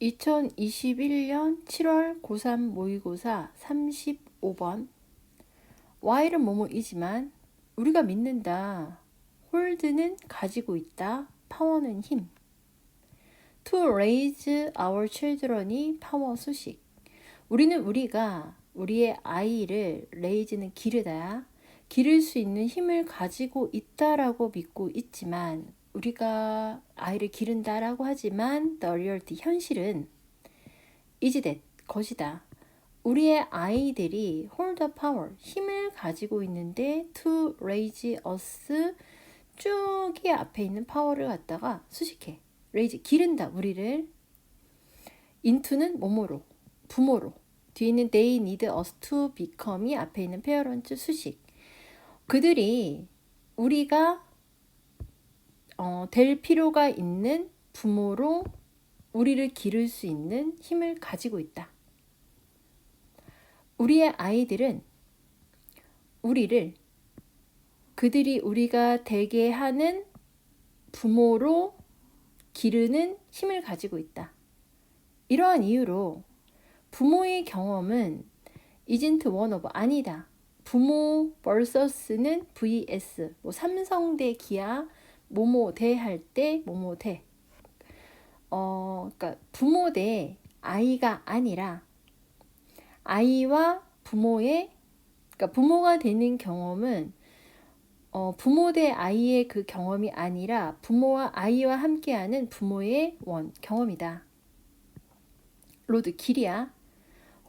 2021년 7월 고3 모의고사 35번 Y는 뭐뭐이지만 우리가 믿는다. 홀드는 가지고 있다. 파워는 힘. To raise our children이 파워 수식. 우리는 우리가 우리의 아이를 raise는 기르다. 기를 수 있는 힘을 가지고 있다라고 믿고 있지만 우리가 아이를 기른다라고 하지만 the reality 현실은 is that 것이다. 우리의 아이들이 hold the power 힘을 가지고 있는데 to raise us 쭉이 앞에 있는 파워를 갖다가 수식해. raise 기른다 우리를. into는 뭐뭐로 부모로. 뒤에 있는 they need us to become이 앞에 있는 parents 수식. 그들이 우리가 어, 될 필요가 있는 부모로 우리를 기를 수 있는 힘을 가지고 있다. 우리의 아이들은 우리를 그들이 우리가 되게 하는 부모로 기르는 힘을 가지고 있다. 이러한 이유로 부모의 경험은 one of 아니다. 부모 vs는 vs 뭐 삼성 대 기아 모모 대할 때 모모 대 어, 그러니까 부모 대 아이가 아니라 아이와 부모의 그러니까 부모가 되는 경험은 어, 부모 대 아이의 그 경험이 아니라 부모와 아이와 함께하는 부모의 원 경험이다. 로드 길이야.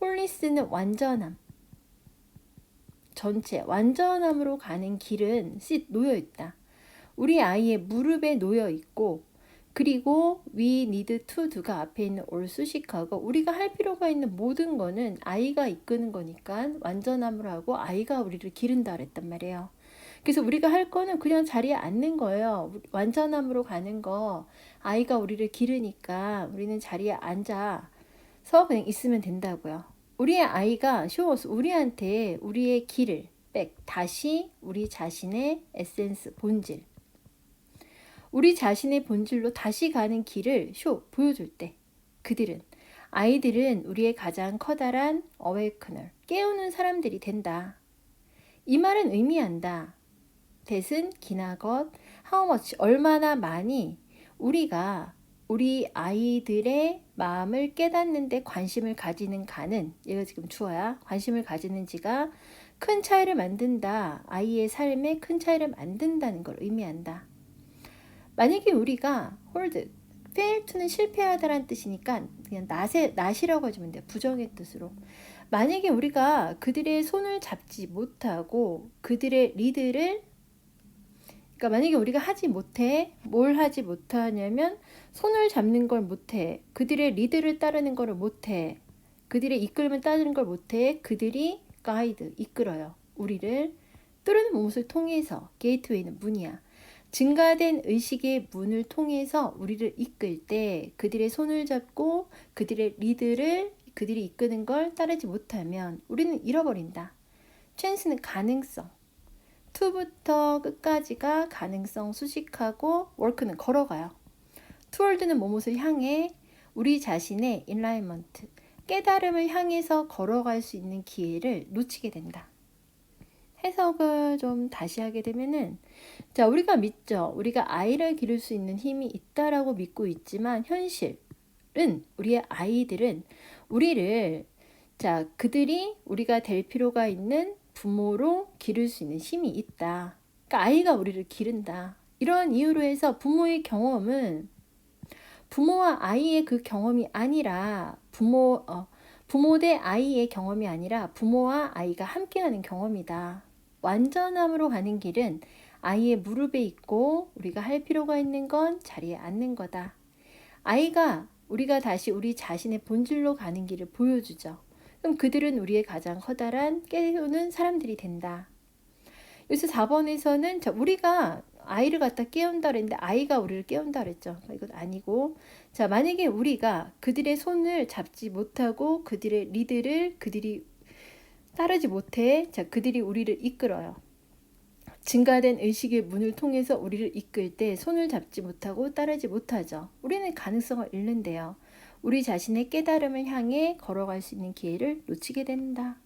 홀리스는 완전함. 전체 완전함으로 가는 길은 씨 놓여 있다. 우리 아이의 무릎에 놓여 있고 그리고 we need to do가 앞에 있는 올 수식하고 우리가 할 필요가 있는 모든 거는 아이가 이끄는 거니까 완전함으로 하고 아이가 우리를 기른다 그랬단 말이에요. 그래서 우리가 할 거는 그냥 자리에 앉는 거예요. 완전함으로 가는 거 아이가 우리를 기르니까 우리는 자리에 앉아서 그냥 있으면 된다고요. 우리의 아이가 쇼스 우리한테 우리의 길을 백 다시 우리 자신의 에센스 본질 우리 자신의 본질로 다시 가는 길을 쇼 보여줄 때 그들은 아이들은 우리의 가장 커다란 어웨이커널 깨우는 사람들이 된다. 이 말은 의미한다. 대은 기나 것 how much 얼마나 많이 우리가 우리 아이들의 마음을 깨닫는데 관심을 가지는 가는 얘가 지금 주어야 관심을 가지는지가 큰 차이를 만든다. 아이의 삶에 큰 차이를 만든다는 걸 의미한다. 만약에 우리가 hold, fail to는 실패하다라는 뜻이니까 그냥 낫에, 낫이라고 해주면 돼요. 부정의 뜻으로. 만약에 우리가 그들의 손을 잡지 못하고 그들의 리드를 그러니까 만약에 우리가 하지 못해 뭘 하지 못하냐면 손을 잡는 걸 못해 그들의 리드를 따르는 걸 못해 그들의 이끌음을 따르는 걸 못해 그들이 가이드 이끌어요 우리를 뚫는 몸을 통해서 게이트웨이는 문이야 증가된 의식의 문을 통해서 우리를 이끌 때 그들의 손을 잡고 그들의 리드를 그들이 이끄는 걸 따르지 못하면 우리는 잃어버린다. 찬스는 가능성. 투부터 끝까지가 가능성 수식하고 워크는 걸어가요. 투월드는 몸옷을 향해 우리 자신의 인라이먼트, 깨달음을 향해서 걸어갈 수 있는 기회를 놓치게 된다. 해석을 좀 다시 하게 되면은 자 우리가 믿죠. 우리가 아이를 기를 수 있는 힘이 있다라고 믿고 있지만 현실은 우리의 아이들은 우리를 자 그들이 우리가 될 필요가 있는 부모로 기를 수 있는 힘이 있다. 그러니까 아이가 우리를 기른다. 이런 이유로 해서 부모의 경험은 부모와 아이의 그 경험이 아니라 부모 어, 부모 대 아이의 경험이 아니라 부모와 아이가 함께하는 경험이다. 완전함으로 가는 길은 아이의 무릎에 있고 우리가 할 필요가 있는 건 자리에 앉는 거다. 아이가 우리가 다시 우리 자신의 본질로 가는 길을 보여주죠. 그럼 그들은 우리의 가장 커다란 깨우는 사람들이 된다. 여기서 4번에서는 우리가 아이를 갖다 깨운다 그랬는데 아이가 우리를 깨운다 그랬죠. 이건 아니고 자 만약에 우리가 그들의 손을 잡지 못하고 그들의 리드를 그들이 따르지 못해 자 그들이 우리를 이끌어요. 증가된 의식의 문을 통해서 우리를 이끌 때 손을 잡지 못하고 따르지 못하죠. 우리는 가능성을 잃는데요. 우리 자신의 깨달음을 향해 걸어갈 수 있는 기회를 놓치게 된다.